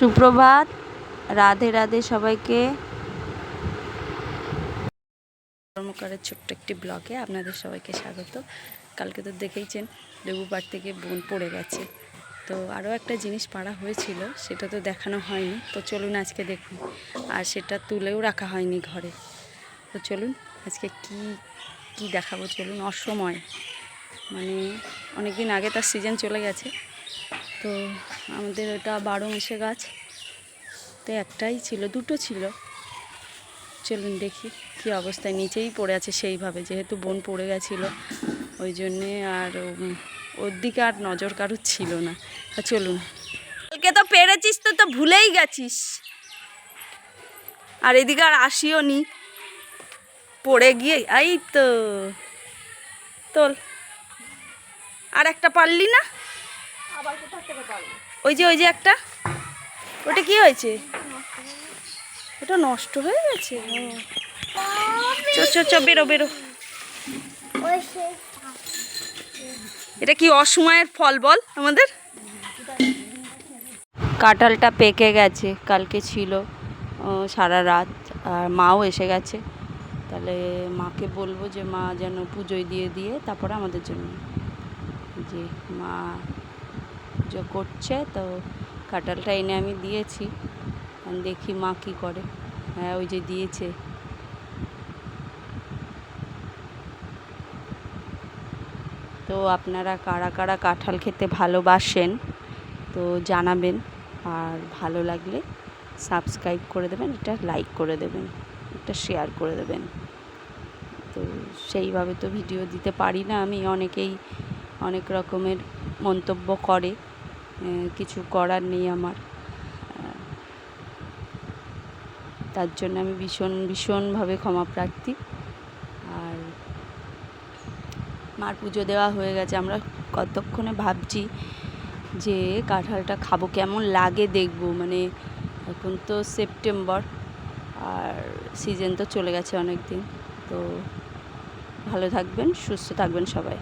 সুপ্রভাত, রাধে রাধে সবাইকে। কর্মকারের ছোট্ট একটি ব্লগে আপনাদের সবাইকে স্বাগত। কালকে তো দেখেইছেন লেবুপাড় থেকে বোন পড়ে গেছে। তো আরও একটা জিনিস পাড়া হয়েছিল, সেটা তো দেখানো হয়নি। তো চলুন আজকে দেখুন। আর সেটা তুলেও রাখা হয়নি ঘরে। তো চলুন, আজকে কি কি দেখাবো? চলুন, অসময়। মানে অনেক দিন আগে তার সিজন চলে গেছে। তো আমাদের ওটা বারো মাসে গাছ। তো একটাই ছিল, দুটো ছিল। চলুন দেখি কি অবস্থায় নিচেই পড়ে আছে সেইভাবে, যেহেতু বোন পড়ে গেছিল। ওই জন্যে আর ওর দিকে আর নজর কারুর ছিল না। চলুন। কালকে তো পেরেছিস তো তো ভুলেই গেছিস। আর এদিকে আর আসিও নি। পড়ে গিয়ে, এই তো, তোল। আর একটা পারলি না? ওই যে ওই যে একটা। ওটা কি হয়েছে? ওটা নষ্ট হয়ে গেছে? ও। চ চ চ বেরো বেরো। এটা কি অসময়ের ফল বল আমাদের? কাঁঠালটা পেকে গেছে কালকে ছিল সারা রাত। আর মাও এসে গেছে। তাহলে মাকে বলব যে মা যেন পুজোয় দিয়ে দিয়ে তারপরে আমাদের জন্য। যে মা করছে, তো কাঁঠালটা এনে আমি দিয়েছি। দেখি মা কী করে। হ্যাঁ ওই যে দিয়েছে। তো আপনারা কারা কারা কাঁঠাল খেতে ভালোবাসেন, তো জানাবেন। আর ভালো লাগলে সাবস্ক্রাইব করে দেবেন, এটা লাইক করে দেবেন, এটা শেয়ার করে দেবেন। তো সেইভাবে তো ভিডিও দিতে পারি না আমি, অনেকেই অনেক রকমের মন্তব্য করে। কিছু করার নেই আমার। তার জন্য আমি ভীষণ, ভীষণভাবে ক্ষমা প্রার্থী আর মার পুজো দেওয়া হয়ে গেছে। আমরা কতক্ষণে ভাবছি যে কাঁঠালটা খাব, কেমন লাগে দেখব? মানে এখন তো সেপ্টেম্বর, আর সিজন তো চলে গেছে অনেক দিন তো ভালো থাকবেন, সুস্থ থাকবেন সবাই।